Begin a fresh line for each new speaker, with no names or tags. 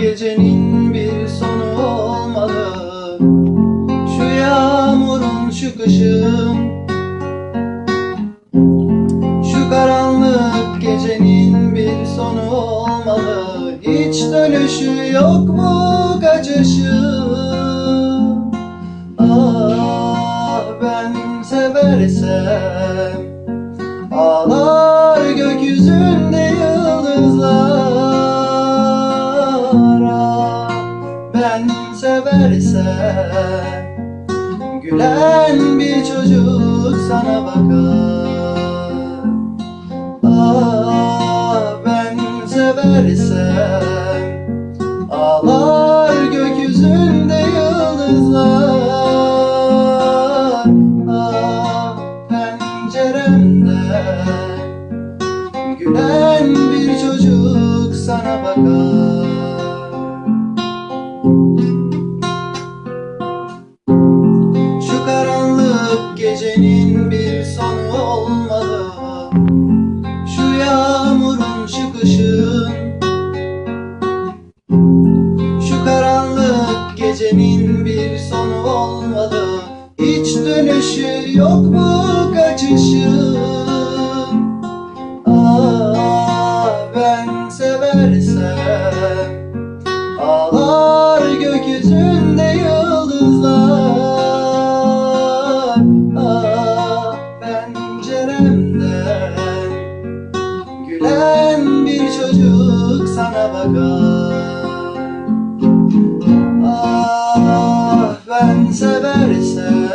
gecenin bir sonu olmalı. Şu yağmurun şu kışın Şu karanlık gecenin bir sonu olmalı. Hiç dönüşü yok mu kaçışı? Ah ben seversem Ağlar gökyüzünde seversem Gülen bir çocuk sana bakar. Ah ben seversem Ağlar gökyüzünde yıldızlar. Ah penceremden Gülen bir çocuk sana bakar gecenin bir sonu olmalı. Şu yağmurun şu kışın Şu karanlık gecenin bir sonu olmalı. Hiç dönüşü yok mu kaçışın Ah ben seversem Ağlar gökyüzünde gülen bir çocuk sana bakar. Ah ben seversem